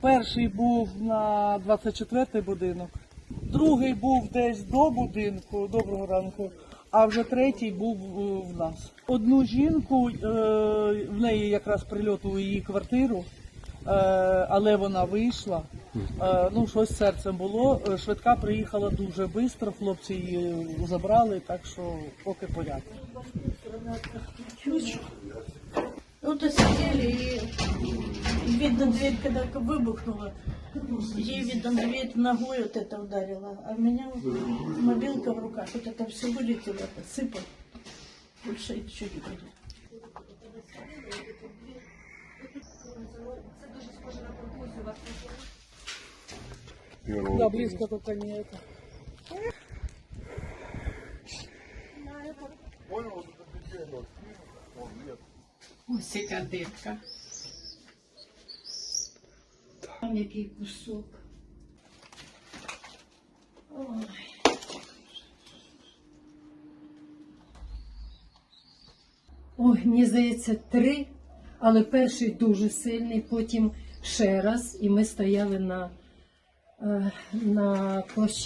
Перший був на 24-й будинок, другий був десь до будинку, доброго ранку, а вже третій був е, в нас. Одну жінку, е, в неї якраз прильот у її квартиру, е, але вона вийшла. Ну, щось серцем було. Швидка приїхала дуже швидко, хлопці її забрали, так що поки порядок. Вот и сидели, и видно, дверь когда выбухнула, ей, видно, дверь ногой вот это ударила, а у меня мобилка в руках, вот это все вылетело, это сыпало. Больше ничего не будет. Да, близко только не это. Ось яка дитка. Там який кусок. Ой. Ой, мені здається, три, але перший дуже сильний, потім ще раз, і ми стояли на, е, на площадці.